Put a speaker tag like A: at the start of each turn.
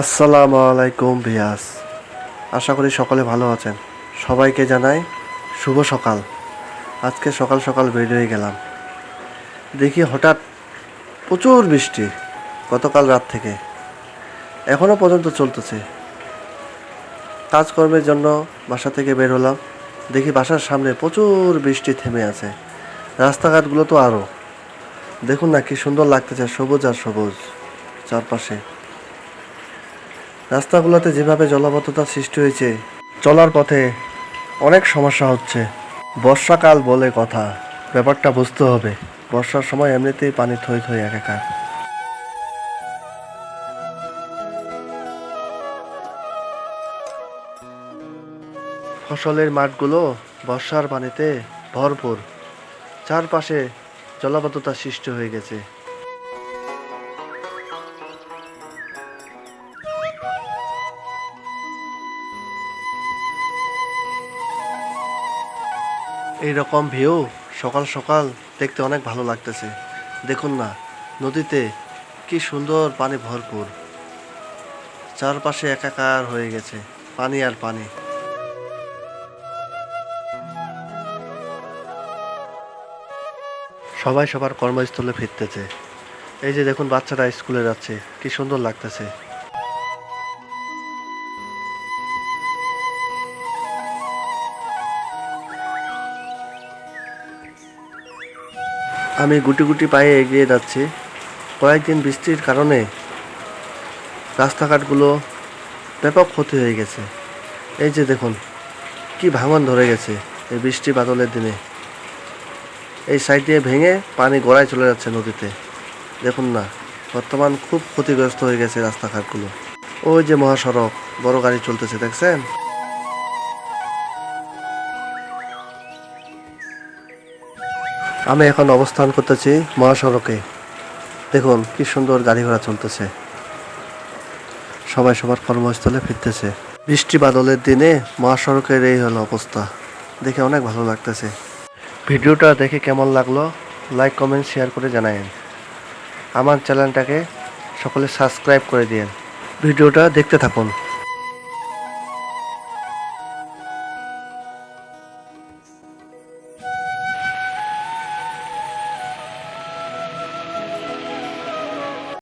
A: আসসালামু আলাইকুম ভিয়াস। আশা করি সকলে ভালো আছেন। সবাইকে জানাই শুভ সকাল। আজকে সকাল সকাল বেরিয়ে গেলাম। দেখি হঠাৎ প্রচুর বৃষ্টি গতকাল রাত থেকে। এখনও পর্যন্ত চলতেছে। কাজকর্মের জন্য বাসা থেকে বের হলাম। দেখি বাসার সামনে প্রচুর বৃষ্টি থেমে আছে। রাস্তাঘাটগুলো তো আরও দেখুন না কি সুন্দর লাগতেছে সবুজ আর সবুজ চারপাশে। রাস্তাগুলোতে যেভাবে জলাবদ্ধতার সৃষ্টি হয়েছে, চলার পথে অনেক সমস্যা হচ্ছে। বর্ষাকাল বলে কথা, ব্যাপারটা বুঝতে হবে। বর্ষার সময় এমনিতেই পানি থই থই একাকার। ফসলের মাঠগুলো বর্ষার পানিতে ভরপুর। চারপাশে জলাবদ্ধতা সৃষ্টি হয়ে গেছে। এই রকম ভিউ সকাল সকাল দেখতে অনেক ভালো লাগতেছে। দেখুন না, নদীতে কি সুন্দর পানি ভরপুর। চারপাশে একাকার হয়ে গেছে, পানি আর পানি। সবাই সবার কর্মস্থলে ফিরতেছে। এই যে দেখুন, বাচ্চারা স্কুলে যাচ্ছে, কি সুন্দর লাগতেছে। আমি গুটি গুটি পায়ে এগিয়ে যাচ্ছি। কয়েকদিন বৃষ্টির কারণে রাস্তাঘাটগুলো ব্যাপক ক্ষতি হয়ে গেছে। এই যে দেখুন, কি ভাঙন ধরে গেছে এই বৃষ্টি বাদলের দিনে। এই সাইড দিয়ে ভেঙে পানি গড়ায় চলে যাচ্ছে নদীতে। দেখুন না, বর্তমান খুব ক্ষতিগ্রস্ত হয়ে গেছে রাস্তাঘাটগুলো। ওই যে মহাসড়ক, বড় গাড়ি চলতেছে, দেখছেন? আমি এখন অবস্থান করতেছি মহাসড়কে। দেখুন, কি সুন্দর গাড়ি ঘোড়া চলতেছে। সবাই সবার কর্মস্থলে ফিরতেছে। বৃষ্টি বাদলের দিনে মহাসড়কের এই হলো অবস্থা। দেখে অনেক ভালো লাগতেছে। ভিডিওটা দেখে কেমন লাগল, লাইক, কমেন্ট, শেয়ার করে জানায়েন। আমার চ্যানেলটাকে সকলে সাবস্ক্রাইব করে দিন ভিডিওটা দেখতে থাকুন।